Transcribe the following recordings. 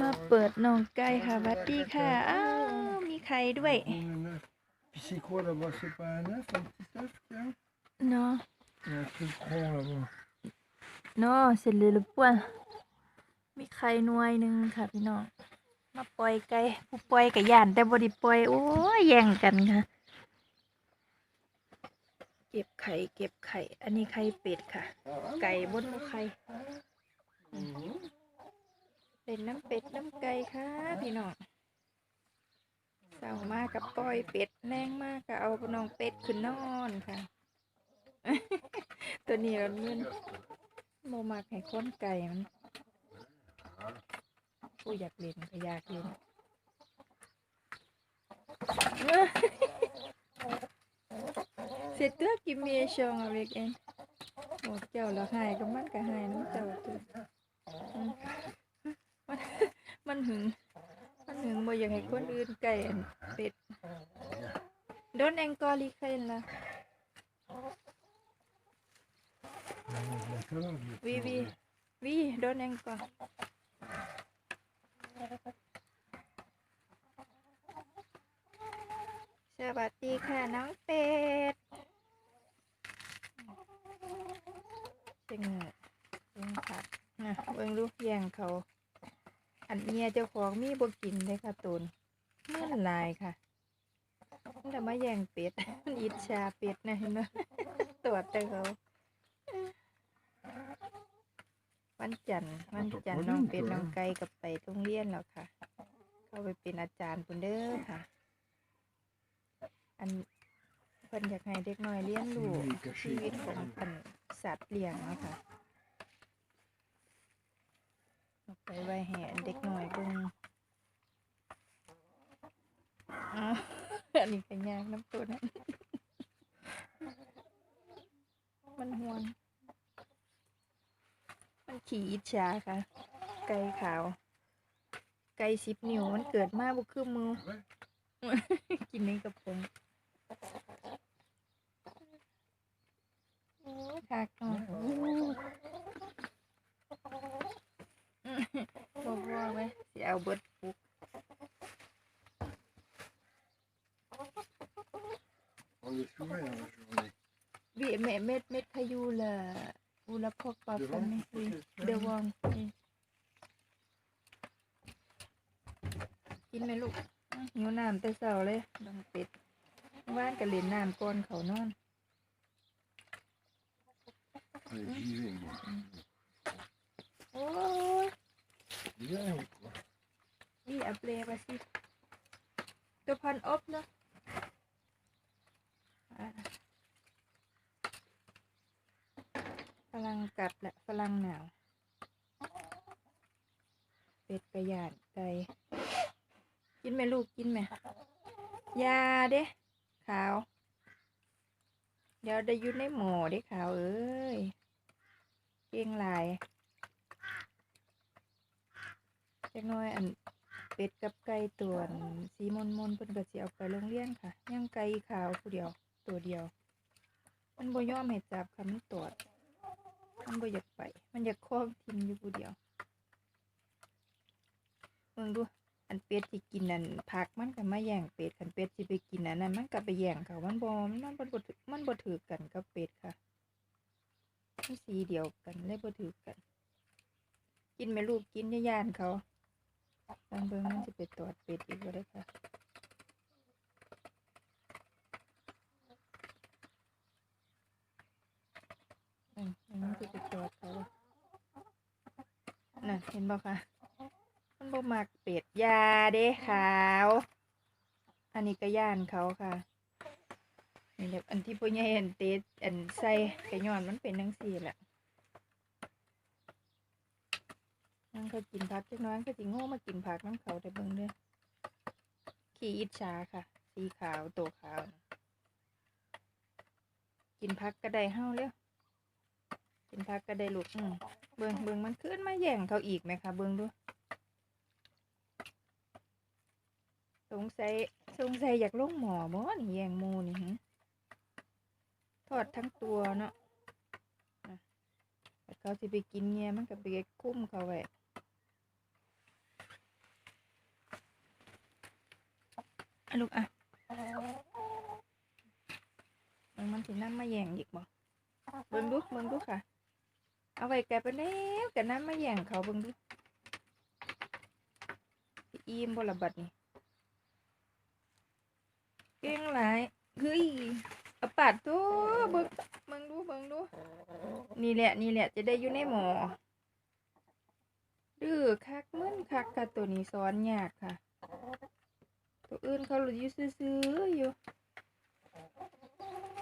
มาเปิดน้องไก่ค่ะวัดดีค่ะ อ้าว มีไข่ด้วย c'est quoi là-bas C'est pas un œuf, un petit œuf qu'il y a เนาะ Il y a un truc rond là-bas. เนาะเสร็จเลยหรือป่วนมีไข่หน่วยหนึ่งค่ะพี่น้อง มาปล่อยไก่ผู้ปล่อยกับย่านแต่บไดิปล่อย โอ้ยแย่งกันค่ะ เก็บไข่ เก็บไข่ อันนี้ไข่เป็ดค่ะ ไก่บนลูกไข่ เป็นน้ำเป็ดน้ำไก่ค่ะพี่น้องเศร้ามากกับปล่อยเป็ดแรงมากกับเอาน้องเป็ดขึ้นนอนค่ะ ตัวนี้เราเงินโมมากให้ค้นไก่มันผู้อยากเล่นก็อยากเล่น C'est toi qui méchant avec elle. บอกเจ้าแล้วหายก็มันก็หายน้ำเจ้าตัว มันมันหึง มันหึงบ่อยากให้คนอื่นไก่เป็ดโดนแองกอลีเคยละ D'accord. Oui, oui. Oui, donne encore. สวัสดีค่ะน้องเป็ดเจ๋งอะเจ๋งค่ะนะเบิ่งลูกแยงเขา อันเมียเจ้าของมีบ่กินเลยค่ะตูนเมื่อนลายค่ะมันจะมาแย่งเป็ดมันอิจฉาเป็ดนะเห็นไหมตรวจแต่เขาวันจันทร์วันจันทร์น้องเป็ดน้องไก่กับไปโรงเรียนแล้วค่ะ เข้าไปเป็นอาจารย์ปุ่นเด้อค่ะ อันเพิ่นอยากให้เด็กน้อยเรียนรู้ชีวิตของอันสัตว์เลี้ยงเนาะค่ะเอา ไปไว้ให้อันเด็กน้อยเบิ่งอ้าวอันนี้ก็ยากน้ำตัวนั้นมันห่วง มันขี่อิจฉาค่ะ ไก่ขาว ไก่สิบนิ้วมันเกิดมาบุคือมือ กินในกระป๋องโอ้คักเนาะบอกว่าไว้สิ เอาเบิดปุก On est souverain dans la journée. วิเม็ดเม็ดเม็ดพายุละอุละพกปรับกันไหมวิเดวองนี่กินไหมลูกอื้อหิวน้ำแต่เช้าเลยดังเป็ดว่านกันเล่นน้ำก่อนเขานอน Allez, j'y vais, moi. โอ้ย Viens ou ี่อัปเลไปสิตัวพันอบเนาะฝรั่งกัดแหละฝรั่งหนาว เป็ดกระยานไก่กินไหมลูกกินไหมยาเด้ขาว เดี๋ยวได้ยุดในหมอเด้ขาวเอ้ยเก่งลายจักหน้อยอัน เป็ดกับไก่ตัวนสีมนมนเพิ่นก็สิเอาไปโรงเรียนค่ะย่างไก่ขาวผู้เดียว ตัวเดียว มันบ่ยอมให้จับค่ะมันตอดมันบ่อยากไป มันอยากคล้องทิมอยู่ผู้เดียวเบิ่งดูอันเป็ดที่กินนั่นผักมันก็มาแย่งเป็ดคันเป็ดสิไปกินอันนั้นมันก็ไปแย่งเขามันบ่มันบ่ถือมันบ่ถือกันกับเป็ดค่ะมันสีเดียวกันเลยบ่ถือกัน กินไหมลูกกินอย่าย่านเขา ลองเบิ่งมันสิไปตอดเป็ดอีกบ่ได้ค่ะอืมมันสิไปตอดเขาน่ะเห็นบ่คะมันบ่มักเป็ดยาเด้ขาว อันนี้ก็ย่านเขาค่ะนี่แหละอันที่พ่อใหญ่อันเตดอันใส่กระย้อนมันเป็นจังซี่แหละ มันก็กินผักจักหน้อยมันก็สิโง่มากินผักน้ำเขาแต่เบิ่งเด้อขี้อิจฉาค่ะ สีขาวตัวขาว กินผักก็ได้เฮาเร็วกินผักก็ได้ลูกอืมเบิ่งเบิ่งมันขึ้นมาแย่งเขาอีกไหมคะเบิ่งดูสงสัยสงสัยอยากลงหมอบ่นี่แยงมูนี่หทอดทั้งตัวเนาะเขาสิไปกินเงี้ยมันก็ไปคุ้มเขาไว้ ลูกอะมันมันสิน้ำมาแย่งอีกบ่เบิ่งดูเบิ่งดูค่ะ เอาไว้ไกลไปแล้วกับน้ำมาแย่งเขาเบิ่งดูสิอิ่มบ่ละบัดนี่เก่งหลายเฮ้ยเอาปาดตัวเบิ่งเบิ่งดูเบิ่งดูนี่แหละนี่แหละจะได้อยู่ในหมอดื้อคักมึนคักค่ะตัวนี้ซ้อนยากค่ะ ตัวอื่นเขาหลุดอยู่ซื่ออยู่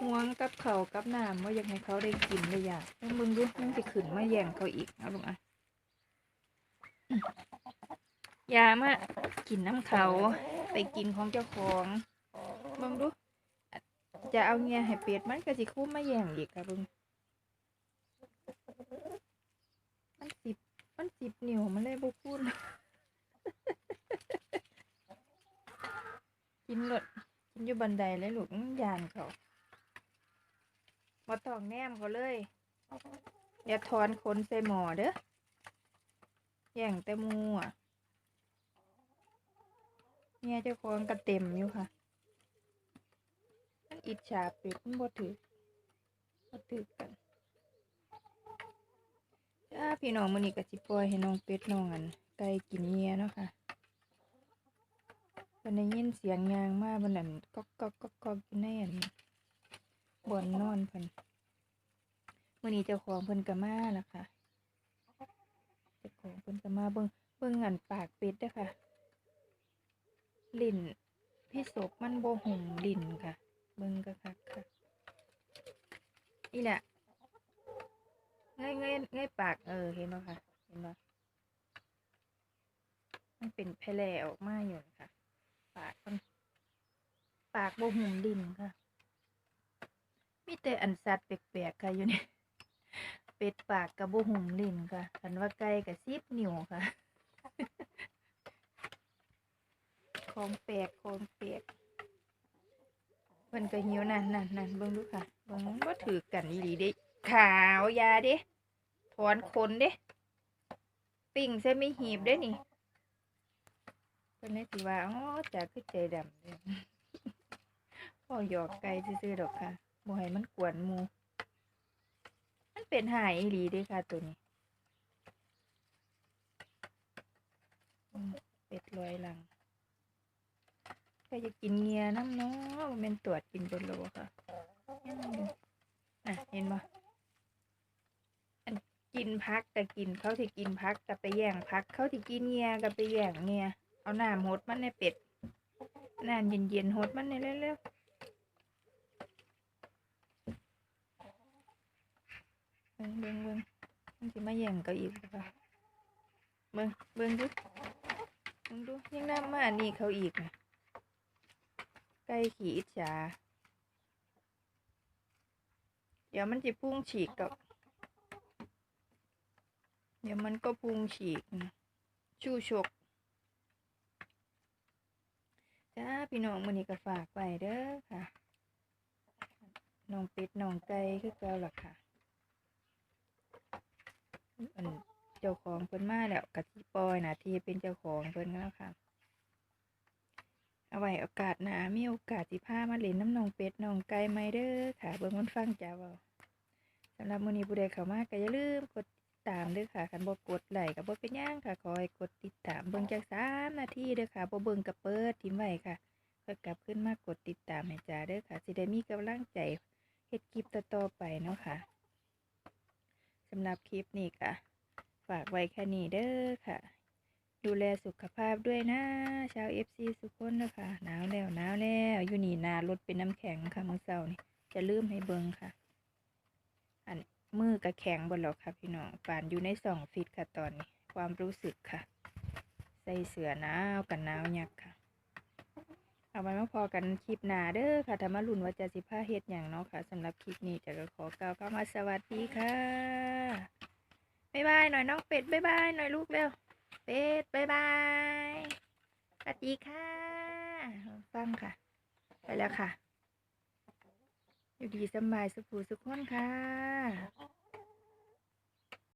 ห่วงกับเขากับน้ำว่าอยากให้เขาได้กินได้อยากแล้วมึงดูมันจะขึ้นมาแย่งเขาอีกเอาลงอะอย่ามากินน้ำเขาไปกินของเจ้าของมึงดู จะเอาเงี้ยให้เป็ดมันก็สิคุ้มมาแย่งอีกค่ะเบึงมันสิบมันสิบเหนิ้วมันเลยบ่พูด กินรถกินอยู่บันไดเลยลูกยานเขามาตองแนมเขาเลย อย่าถอนขนใส่หมอเด้อแย่งแต่มูอะเนี่ยเจ้าของกระเต็มอยู่ค่ะมันอิจฉาเป็ดมันบ่ถือบ่ถือกันจ้าพี่น้องมื้อนี้ก็สิปล่อยให้น้องเป็ดน้องอันไก่กินเงียเนาะค่ะ มันได้ยินเสียงยางมาบันนั้นก๊อกก๊อกก๊อกก๊อกอยู่ในอันบอนนอนเพิ่นมื้อนี้เจ้าของเพิ่นก็มาแล้วค่ะเจ้าของเพิ่นก็มาเบิ่งเบิ่งอันปากเป็ดด้อค่ะ ลิ้นพี่ศพมันโบหุ่มลิ้นค่ะ เบิ่งก็คักค่ะนี่แหละเงยเงยเงยปากเออเห็นบ่ค่ะ เห็นบ่มันเป็นแผลออกมาอยู่ค่ะ ปากมันปากบ่หุ่มดินค่ะ มีแต่อันสัตว์แปลกๆค่ะอยู่นี่เป็ดปากกับบ่หุ่มลิ้นค่ะคันว่าไก่กับซิบนิ้วค่ะ ของแปลกของแปลกเพิ่นก็หิวนั่นนั่นนั่นเบิ่งดูค่ะเบิ่งมันบ่ถือกันอีหลีเด้ขาวยาเด้ถอนขนเด้ ปิ่งใส่ไม่หีบเด้นี่ พิ่นเลยสิว่า อ๋อจ่าคือใจดำเด้อพ่อหยอกไก่ซื่อๆดอกค่ะบ่ให้มันกวนหมูมันเป็นหายอีหลีด้ค่ะตัวนี้เป็ดลอยหลังก็จะกินเงียน้ำเนาะมันเป็นตรวจกินเบนโลค่ะยังอยู่น่ะ เห็นบ่อันกินพักก็กินเขาที่กินพักก็ไปแย่งพัก เขาที่กินเงียก็ไปแย่งเงีย เอาน้ำหดมันในเป็ดน้ำเย็นๆหดมันในเร็วๆเบิ่งเบิ่งเบิ่งมันสิมาแย่งเก็อีกเปล่าเบิ่งเบิ่งดูเบิ่งดูยังน้ำมาอันนี้เขาอีกนะไก่ขี่อิจฉาเดี๋ยวมันจะพุ่งฉีกกับ เดี๋ยวมันก็พุ่งฉีกชูชก จ้าพี่น้องมือนี้ก็ฝากไว้เด้อค่ะน้องเป็ดน้องไก่คือเก่าล่ะค่ะอันเจ้าของเพิ่นมาแล้วกะสิปอยน้าที่เป็นเจ้าของเพิ่นแล้วค่ะ เอาไว้โอกาสหน้ามีโอกาสสิพามาเล่นน้ำนองเป็ดน้องไก่ไหมเด้อค่ะ เบิ่งมันฟังจ้าเว้าสำหรับมือนี้ผู้ใดเข้ามาก็อย่าลืมกด ตามเด้อค่ะคันบ่กดไลค์ก็บ่เป็นหยังค่ะขอให้กดติดตามเบิ่งจัก3นาทีเด้อค่ะบ่เบิ่งก็เปิดทิ้งไว้ค่ะก็กลับขึ้นมากดติดตามให้จ้าเด้อค่ะสิได้มีกำลังใจเฮ็ดคลิปต่อๆไปเนาะค่ะสำหรับคลิปนี้ค่ะ ฝากไว้แค่นี้เด้อค่ะ ดูแลสุขภาพด้วยนะชาว FC สุกคนนะคะหนาวแล้วหนาวแล้วอยู่นี่หนารถเป็นน้ำแข็งค่ะมื้อเช้านี่จะลืมให้เบิ่งค่ะ อัน มือกระแข็งบนหรอกค่ะพี่น้องปานอยู่ในสองฟิตค่ะตอนนี้ ความรู้สึกค่ะ ใส่เสื้อหนาวกันหนาวยักค่ะ เอาไว้มาพอกันคลิปหน้าเด้อค่ะธรรมรุ่นว่าจะสิผ้าเฮ็ดอย่างเนาะค่ะสำหรับคลิปนี้จะก็ขอกล่าวคำว่าสวัสดีค่ะบ๊ายบายหน่อยน้องเป็ดบ๊ายบายหน่อยลูกเร็วเป็ดบ๊ายบายสวัสดีค่ะ ฟังค่ะ ไปแล้วค่ะ อยู่ดีสบายสุขูสุขคนค่ะ